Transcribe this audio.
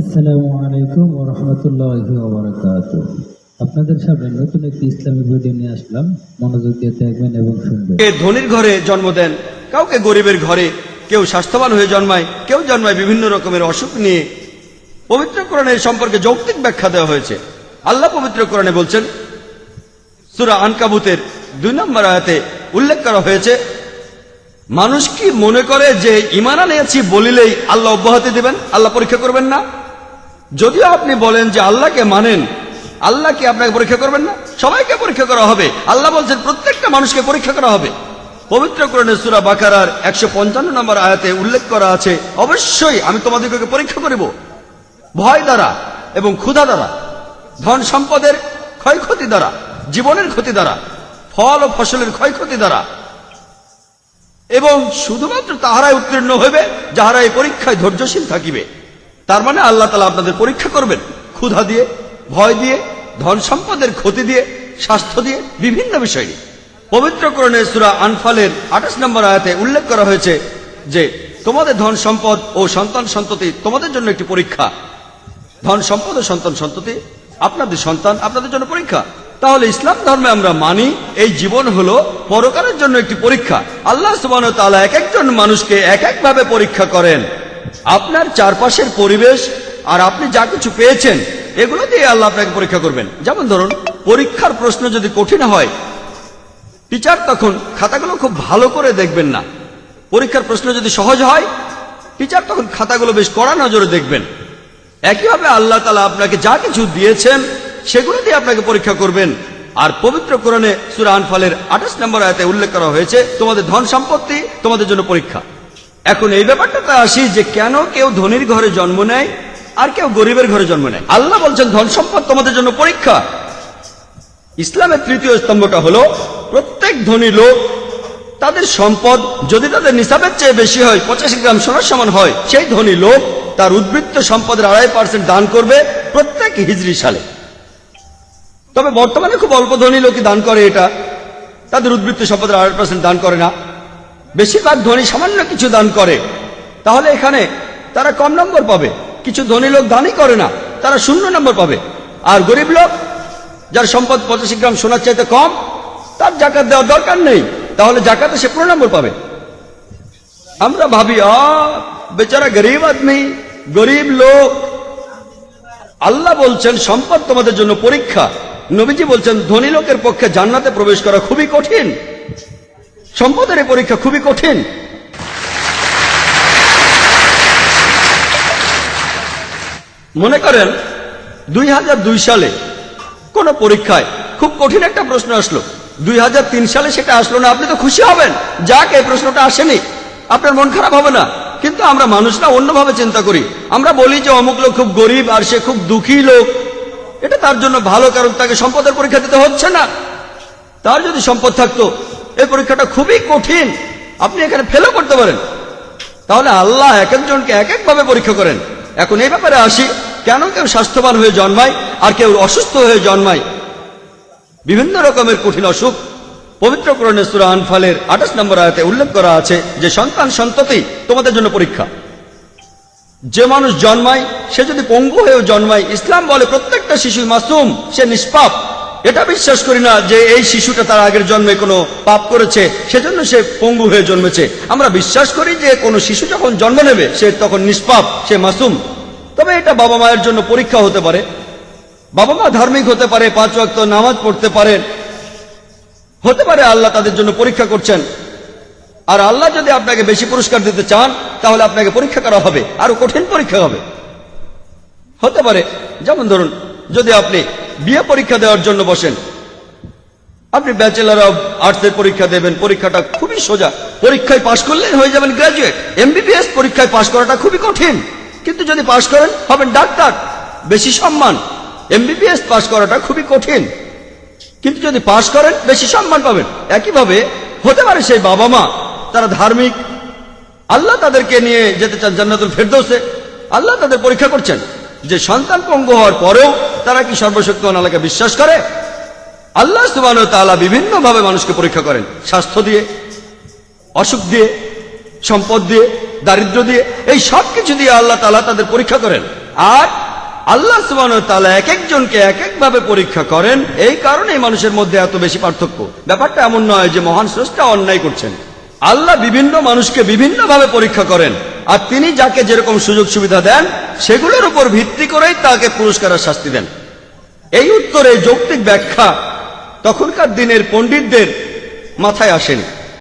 আসসালামু আলাইকুম রহমতুল্লাহি আপনাদের সামনে নতুন একটি ইসলামী ভিডিও নিয়ে আসলাম। মনোযোগ দিয়ে দেখবেন এবং শুনবেন। ধনির ঘরে জন্ম দেন, কাউকে গরিবের ঘরে, কেউ স্বাস্থ্যবান হয়ে জন্মায়, কেউ জন্মায় বিভিন্ন রকমের অসুখ নিয়ে। পবিত্র কোরআনের সম্পর্কে যৌক্তিক ব্যাখ্যা দেওয়া হয়েছে। আল্লাহ পবিত্র কোরআনে বলছেন, সুরা আনকাবুতের দুই নম্বর আয়াতে উল্লেখ করা হয়েছে, মানুষ কি মনে করে যে ইমান আনিয়েছি বলিলেই আল্লাহ অব্যাহতি দেবেন, আল্লাহ পরীক্ষা করবেন না? যদিও আপনি বলেন যে আল্লাহকে মানেন, আল্লাহ কি আপনাকে পরীক্ষা করবেন না? সবাইকে পরীক্ষা করা হবে। আল্লাহ বলছেন, প্রত্যেকটা মানুষকে পরীক্ষা করা হবে। পবিত্র কোরআনের সুরা বাকারার একশো পঞ্চান্ন নম্বর আয়াতে উল্লেখ করা আছে, অবশ্যই আমি তোমাদেরকে পরীক্ষা করিব। ভয় দ্বারা এবং ক্ষুধা দ্বারা, ধন সম্পদের ক্ষয়ক্ষতি দ্বারা, জীবনের ক্ষতি দ্বারা, ফল ও ফসলের ক্ষয়ক্ষতি দ্বারা। এবং শুধুমাত্র তাহারাই উত্তীর্ণ হইবে, যাহারা এই পরীক্ষায় ধৈর্যশীল থাকিবে। তার মানে আল্লাহ তালা আপনাদের পরীক্ষা করবেন। ক্ষুধা দিয়ে, ভয় দিয়ে, ধন সম্পদের ক্ষতি দিয়ে, স্বাস্থ্য দিয়ে, বিভিন্ন বিষয় নিয়ে। পবিত্র করণে সুরা আনফালের আঠাশ নম্বর আয়াতে উল্লেখ করা হয়েছে যে, তোমাদের ধন সম্পদ ও সন্তান সন্ততি তোমাদের জন্য একটি পরীক্ষা। ধন সম্পদ ও সন্তান সন্ততি আপনাদের সন্তান আপনাদের জন্য পরীক্ষা। তাহলে ইসলাম ধর্মে আমরা মানি, এই জীবন হলো পরকারের জন্য একটি পরীক্ষা। আল্লাহ সুবান তালা এক একজন মানুষকে এক একভাবে পরীক্ষা করেন। আপনার চারপাশের পরিবেশ আর আপনি যা কিছু পেয়েছেন, এগুলো দিয়ে আল্লাহ আপনাকে পরীক্ষা করবেন। যেমন ধরুন, পরীক্ষার প্রশ্ন যদি কঠিন হয়, টিচার তখন খাতাগুলো খুব ভালো করে দেখবেন না। পরীক্ষার প্রশ্ন যদি সহজ হয়, টিচার তখন খাতাগুলো বেশ কড়া নজরে দেখবেন। একইভাবে আল্লাহ তালা আপনাকে যা কিছু দিয়েছেন, সেগুলো দিয়ে আপনাকে পরীক্ষা করবেন। আর পবিত্র কোরআনে সুরা আনফালের আঠাশ নম্বর আয়তে উল্লেখ করা হয়েছে, তোমাদের ধন সম্পত্তি, তোমাদের জন্য পরীক্ষা। এখন এই ব্যাপারটাতে আসি যে কেন কেউ ধনির ঘরে জন্ম নেয় আর কেউ গরিবের ঘরে জন্ম নেয়? আল্লাহ বলছেন, ধন সম্পদ তোমাদের জন্য পরীক্ষা। ইসলামের তৃতীয় স্তম্ভটা হলো, প্রত্যেক ধনী লোক তাদের সম্পদ যদি তাদের নিসাবের চেয়ে বেশি হয়, পঁচাশি গ্রাম সোনার সমান হয়, সেই ধনী লোক তার উদ্বৃত্ত সম্পদের আড়াই পার্সেন্ট দান করবে প্রত্যেক হিজড়ি সালে। তবে বর্তমানে খুব অল্প ধনী লোকই দান করে এটা। তাদের উদ্বৃত্ত সম্পদের আড়াই পার্সেন্ট দান করে না। বেশিরভাগ ধনী সামান্য কিছু দান করে। তাহলে এখানে তারা কম নম্বর পাবে। কিছু ধনী লোক দানই করে না, তারা শূন্য নম্বর পাবে। আর গরিব লোক, যার সম্পদ পঁচাশি গ্রাম সোনার চাইতে কম, তার জাকাত দেওয়ার দরকার নেই। তাহলে জাকাতে সে পুরো নম্বর পাবে। আমরা ভাবি বেচারা গরিব আদমি, গরিব লোক। আল্লাহ বলছেন, সম্পদ তোমাদের জন্য পরীক্ষা। নবীজি বলছেন, ধনী লোকের পক্ষে জান্নাতে প্রবেশ করা খুবই কঠিন। সম্পদের এই পরীক্ষা খুবই কঠিন। মনে করেন, দুই হাজার দুই সালে কোন পরীক্ষায় খুব কঠিন একটা প্রশ্ন আসলো। দুই হাজার তিন সালে সেটা আসলো না, আপনি তো খুশি হবেন। যাক, এই প্রশ্নটা আসেনি। আপনার মন খারাপ হবে না। কিন্তু আমরা মানুষরা অন্যভাবে চিন্তা করি। আমরা বলি যে অমুক লোক খুব গরিব আর সে খুব দুঃখী লোক। এটা তার জন্য ভালো, কারণ তাকে সম্পদের পরীক্ষা দিতে হচ্ছে না। তার যদি সম্পদ থাকতো এই পরীক্ষাটা খুবই কঠিন। আপনি এখানে ফেলও করতে পারেন। তাহলে আল্লাহ এক একজনকে এক একভাবে পরীক্ষা করেন। এখন এই ব্যাপারে আসি, কেন কেউ স্বাস্থ্যবান হয়ে জন্মায় আর কেউ অসুস্থ হয়ে জন্মায়? বিভিন্ন রকমের কঠিন অসুখ। পবিত্র করণের সুরা আনফালের আঠাশ নম্বর আয়াতে উল্লেখ করা আছে যে, সন্তান সন্ততি তোমাদের জন্য পরীক্ষা। যে মানুষ জন্মায়, সে যদি পঙ্গু হয়েও জন্মায়, ইসলাম বলে প্রত্যেকটা শিশু মাসুম, সে নিষ্পাপ। এটা বিশ্বাস করি না যে এই শিশুটা তার আগের জন্মে কোনো পাপ করেছে, সেজন্য সে পঙ্গু হয়ে জন্মেছে। আমরা বিশ্বাস করি যে কোনো শিশু যখন জন্ম নেবে, সে তখন নিষ্পাপ, সে মাসুম। তবে এটা বাবা মায়ের জন্য পরীক্ষা হতে পারে। বাবা মা ধার্মিক হতে পারে, পাঁচ ওয়াক্ত নামাজ পড়তে পারেন হতে পারে আল্লাহ তাদের জন্য পরীক্ষা করছেন। আর আল্লাহ যদি আপনাকে বেশি পুরস্কার দিতে চান, তাহলে আপনাকে পরীক্ষা করা হবে। আরও কঠিন পরীক্ষা হবে। হতে পারে, যেমন ধরুন, যদি আপনি বিয়ে পরীক্ষা দেওয়ার জন্য বসেন। আপনি ব্যাচেলার অব আর্টসের পরীক্ষা দেবেন, পরীক্ষাটা খুবই সোজা। পরীক্ষায় পাশ করলেই হয়ে যাবেন গ্রাজুয়েট এমবিবিএস পরীক্ষায় পাশ করাটা খুবই কঠিন। কিন্তু যদি পাশ করেন, হবেন ডাক্তার। বেশি সম্মান। এমবিবিএস পাশ করাটা খুবই কঠিন। কিন্তু যদি পাশ করেন, বেশি সম্মান পাবেন। একইভাবে হতে পারে সেই বাবা মা তারা ধার্মিক। আল্লাহ তাদেরকে নিয়ে যেতে চান জান্নাতুল ফেরদৌসে। আল্লাহ তাদের পরীক্ষা করছেন। যে সন্তান পঙ্গু হওয়ার পরেও তারা কি সর্বশক্তিমান আল্লাহকে বিশ্বাস করে? আল্লাহ সুবান তাআলা বিভিন্ন ভাবে মানুষকে পরীক্ষা করেন। স্বাস্থ্য দিয়ে, অসুখ দিয়ে, সম্পদ দিয়ে, দারিদ্র দিয়ে, এই সব কিছু দিয়ে আল্লাহ তাআলা তাদের পরীক্ষা করেন। আর আল্লাহ সুবাহ তালা এক একজনকে এক একভাবে পরীক্ষা করেন। এই কারণে মানুষের মধ্যে এত বেশি পার্থক্য। ব্যাপারটা এমন নয় যে মহান স্রষ্টা অন্যায় করছেন। আল্লাহ বিভিন্ন মানুষকে বিভিন্নভাবে পরীক্ষা করেন। আর তিনি যাকে যেরকম সুযোগ সুবিধা দেন, সেগুলোর উপর ভিত্তি করেই তাকে পুরস্কারের শাস্তি দেন। এই উত্তরে যৌক্তিক ব্যাখ্যা তখনকার দিনের পণ্ডিতদের মাথায় আসেনি।